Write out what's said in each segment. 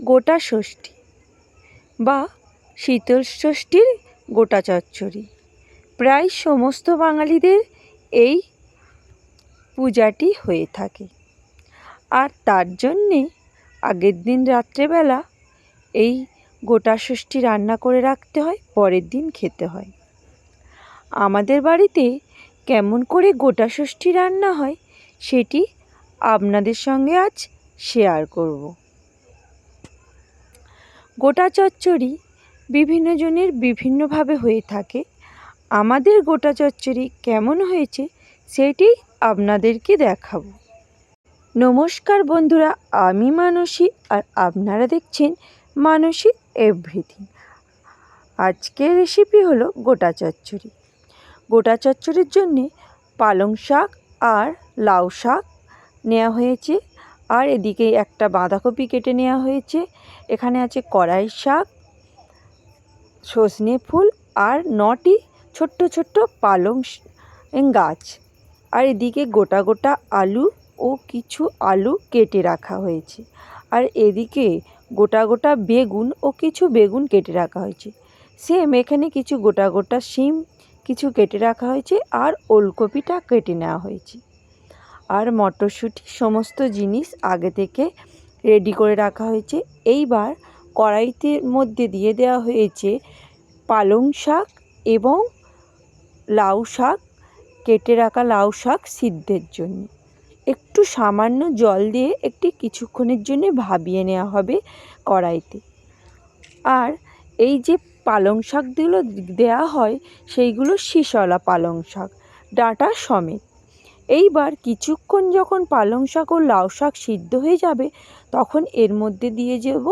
গোটা ষষ্ঠী বা শীতল ষষ্ঠীর গোটা চচ্চড়ি। প্রায় সমস্ত বাঙালিদের এই পূজাটি হয়ে থাকে। আর তার জন্যে আগের দিন রাত্রেবেলা এই গোটা ষষ্ঠী রান্না করে রাখতে হয়, পরের দিন খেতে হয়। আমাদের বাড়িতে কেমন করে গোটা ষষ্ঠী রান্না হয়, সেটি আপনাদের সঙ্গে আজ শেয়ার করব। গোটা চচ্চড়ি বিভিন্ন জনের বিভিন্নভাবে হয়ে থাকে। আমাদের গোটা চচ্চড়ি কেমন হয়েছে সেটি আপনাদেরকে দেখাবো। নমস্কার বন্ধুরা, আমি মানসী আর আপনারা দেখছেন মানসী এভরিথিং। আজকের রেসিপি হলো গোটা চচ্চড়ি। গোটা চচ্চড়ির জন্যে পালং শাক আর লাউ শাক নেওয়া হয়েছে। আর এদিকে একটা বাঁধাকপি কেটে নেওয়া হয়েছে। এখানে আছে কড়াই শাক, সজনে ফুল আর নটি ছোট্ট ছোট্ট পালং গাছ। আর এদিকে গোটা গোটা আলু ও কিছু আলু কেটে রাখা হয়েছে। আর এদিকে গোটা গোটা বেগুন ও কিছু বেগুন কেটে রাখা হয়েছে। সেম এখানে কিছু গোটা গোটা শিম কিছু কেটে রাখা হয়েছে আর ওলকপিটা কেটে নেওয়া হয়েছে। আর মটরশুঁটি সমস্ত জিনিস আগে থেকে রেডি করে রাখা হয়েছে। এইবার কড়াইতে মধ্যে দিয়ে দেওয়া হয়েছে পালং শাক এবং লাউ শাক, কেটে রাখা লাউ শাক সিদ্ধের জন্য। একটু সামান্য জল দিয়ে একটি কিছুক্ষণের জন্য ভাবিয়ে নেওয়া হবে কড়াইতে। আর এই যে পালং শাকগুলো দেওয়া হয়, সেইগুলো শিশলা পালং শাক, ডাঁটা সমেত। এইবার কিছুক্ষণ যখন পালং শাক ও লাউ শাক সিদ্ধ হয়ে যাবে, তখন এর মধ্যে দিয়ে যাব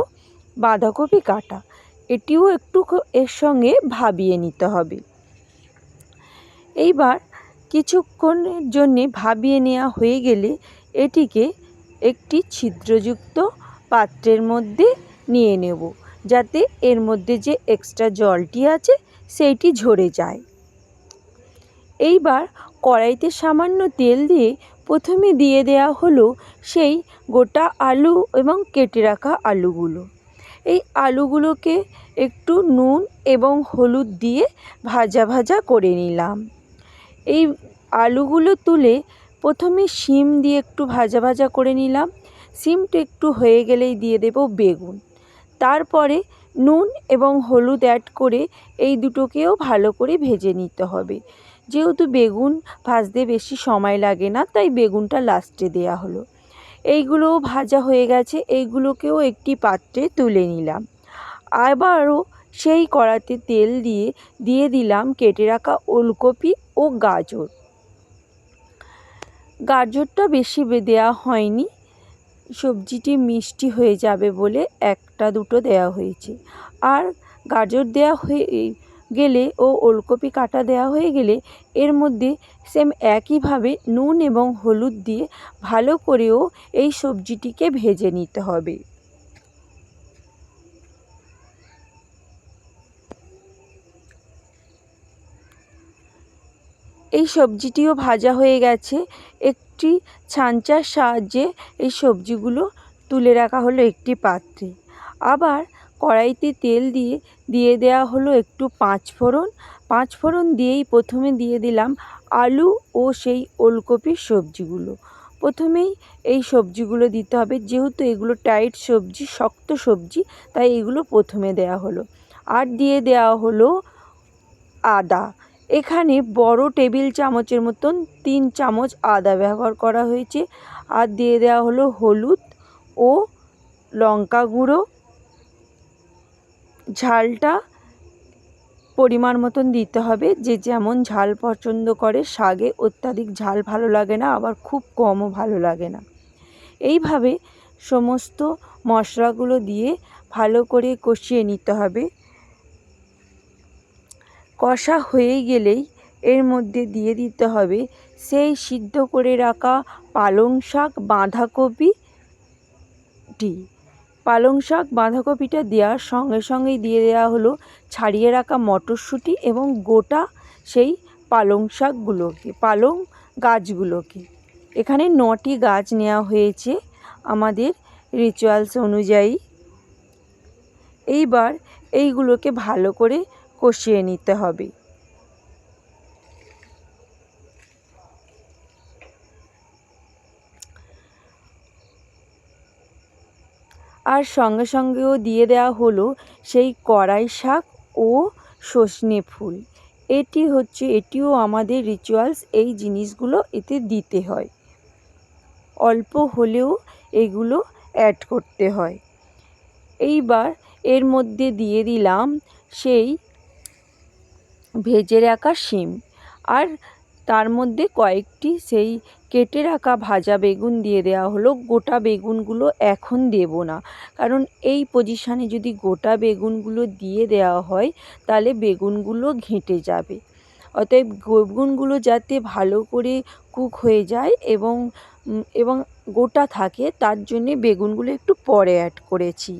বাঁধাকপি কাটা। এটিও একটু এর সঙ্গে ভাবিয়ে নিতে হবে। এইবার কিছুক্ষণের জন্যে ভাবিয়ে নেওয়া হয়ে গেলে এটিকে একটি ছিদ্রযুক্ত পাত্রের মধ্যে নিয়ে নেব, যাতে এর মধ্যে যে এক্সট্রা জলটি আছে, সেইটি ঝরে যায়। এইবার কড়াইতে সামান্য তেল দিয়ে প্রথমে দিয়ে দেওয়া হলো সেই গোটা আলু এবং কেটে রাখা আলুগুলো। এই আলুগুলোকে একটু নুন এবং হলুদ দিয়ে ভাজা ভাজা করে নিলাম। এই আলুগুলো তুলে প্রথমে শিম দিয়ে একটু ভাজা ভাজা করে নিলাম। শিমটা একটু হয়ে গেলেই দিয়ে দেব বেগুন। তারপরে নুন এবং হলুদ অ্যাড করে এই দুটোকেও ভালো করে ভেজে নিতে হবে। যেহেতু বেগুন ভাজতে বেশি সময় লাগে না, তাই বেগুনটা লাস্টে দেওয়া হলো। এইগুলোও ভাজা হয়ে গেছে, এইগুলোকেও একটি পাত্রে তুলে নিলাম। আবারও সেই কড়াতে তেল দিয়ে দিয়ে দিলাম কেটে রাখা ওলকপি ও গাজর। গাজরটা বেশি দেওয়া হয়নি, সবজিটি মিষ্টি হয়ে যাবে বলে একটা দুটো দেওয়া হয়েছে। আর গাজর দেওয়া হয়ে গেলে ও ওলকপি কাটা দেওয়া হয়ে গেলে এর মধ্যে সেম একইভাবে নুন এবং হলুদ দিয়ে ভালো করেও এই সবজিটিকে ভেজে নিতে হবে। এই সবজিটিও ভাজা হয়ে গেছে। একটি ছাঁচার সাহায্যে এই সবজিগুলো তুলে রাখা হলো একটি পাত্রে। আবার কড়াইতে তেল দিয়ে দিয়ে দেওয়া হলো একটু পাঁচ ফোড়ন। পাঁচ ফোড়ন দিয়েই প্রথমে দিয়ে দিলাম আলু ও সেই ওলকপির সবজিগুলো। প্রথমেই এই সবজিগুলো দিতে হবে। যেহেতু এগুলো টাইট সবজি, শক্ত সবজি, তাই এগুলো প্রথমে দেওয়া হলো। আর দিয়ে দেওয়া হলো আদা। এখানে বড় টেবিল চামচের মতন তিন চামচ আদা ব্যবহার করা হয়েছে। আর দিয়ে দেওয়া হলো হলুদ ও লঙ্কা গুঁড়ো। ঝালটা পরিমাণ মতন দিতে হবে। যে যেমন ঝাল পছন্দ করে শাকে অত্যাধিক ঝাল ভালো লাগে না, আবার খুব কমও ভালো লাগে না। এইভাবে সমস্ত মশলাগুলো দিয়ে ভালো করে কষিয়ে নিতে হবে। কষা হয়ে গেলেই এর মধ্যে দিয়ে দিতে হবে সেই সিদ্ধ করে রাখা পালং শাক বাঁধাকপিটি পালং শাক, বাঁধাকপিটা দেওয়ার সঙ্গে সঙ্গেই দিয়ে দেওয়া হলো ছাড়িয়ে রাখা মটরশুঁটি এবং গোটা সেই পালং শাকগুলোকে, পালং গাছগুলোকে। এখানে নটি গাছ নেওয়া হয়েছে আমাদের রিচুয়ালস অনুযায়ী। এইবার এইগুলোকে ভালো করে কষিয়ে নিতে হবে। আর সঙ্গে সঙ্গেও দিয়ে দেওয়া হলো সেই কড়াই শাক ও সজনে ফুল। এটি হচ্ছে, এটিও আমাদের রিচুয়ালস এই জিনিসগুলো এতে দিতে হয়। অল্প হলেও এগুলো অ্যাড করতে হয়। এইবার এর মধ্যে দিয়ে দিলাম সেই ভেজে রাখা শিম। আর তার মধ্যে কয়েকটি সেই কেটে রাখা ভাজা বেগুন দিয়ে দেওয়া হলো। গোটা বেগুনগুলো এখন দেব না। কারণ এই পজিশানে যদি গোটা বেগুনগুলো দিয়ে দেওয়া হয়, তাহলে বেগুনগুলো ঘেঁটে যাবে। অতএব বেগুনগুলো যাতে ভালো করে কুক হয়ে যায় এবং এবং গোটা থাকে, তার জন্যে বেগুনগুলো একটু পরে অ্যাড করেছি।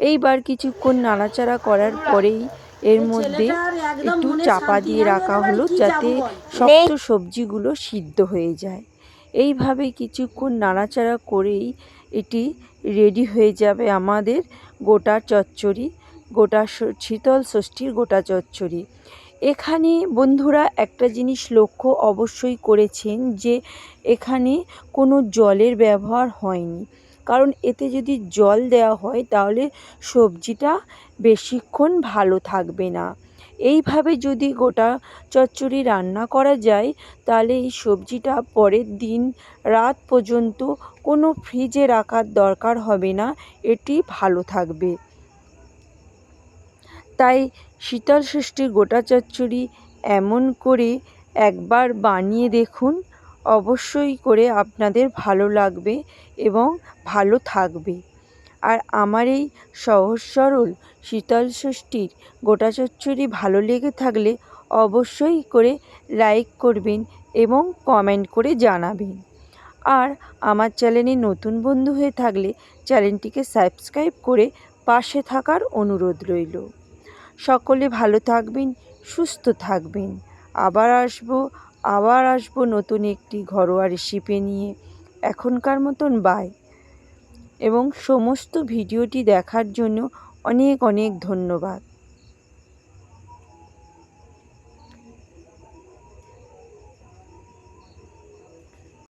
এইবার কিছুক্ষণ নাড়াচাড়া করার পরেই এর মধ্যে একটু চাপা দিয়ে রাখা হলো যাতে শক্ত সবজিগুলো সিদ্ধ হয়ে যায়। এইভাবে কিছুক্ষণ নাড়াচাড়া করেই এটি রেডি হয়ে যাবে আমাদের গোটা চচ্চড়ি গোটা শীতল ষষ্ঠীর গোটা চচ্চড়ি। এখানে বন্ধুরা একটা জিনিস লক্ষ্য অবশ্যই করেছেন যে এখানে কোনো জলের ব্যবহার হয়নি। কারণ এতে যদি জল দেওয়া হয় তাহলে সবজিটা বেশিক্ষণ ভালো থাকবে না। এইভাবে যদি গোটা চচ্চড়ি রান্না করা যায়, তাহলে এই সবজিটা পরের দিন রাত পর্যন্ত কোনো ফ্রিজে রাখার দরকার হবে না, এটি ভালো থাকবে। তাই শীতল ষষ্ঠীর গোটা চচ্চড়ি এমন করে একবার বানিয়ে দেখুন। অবশ্যই করে আপনাদের ভালো লাগবে এবং ভালো থাকবে। আর আমার এই সহজ সরল শীতল ষষ্ঠীর গোটা চচ্চড়ি ভালো লেগে থাকলে অবশ্যই করে লাইক করবেন এবং কমেন্ট করে জানাবেন। আর আমার চ্যানেলে নতুন বন্ধু হয়ে থাকলে চ্যানেলটিকে সাবস্ক্রাইব করে পাশে থাকার অনুরোধ রইল। সকলে ভালো থাকবেন, সুস্থ থাকবেন। আবার আসব আবার আসব নতুন একটি ঘরোয়া রেসিপি নিয়ে। এখনকার মতন বাই এবং সমস্ত ভিডিওটি দেখার জন্য অনেক অনেক ধন্যবাদ।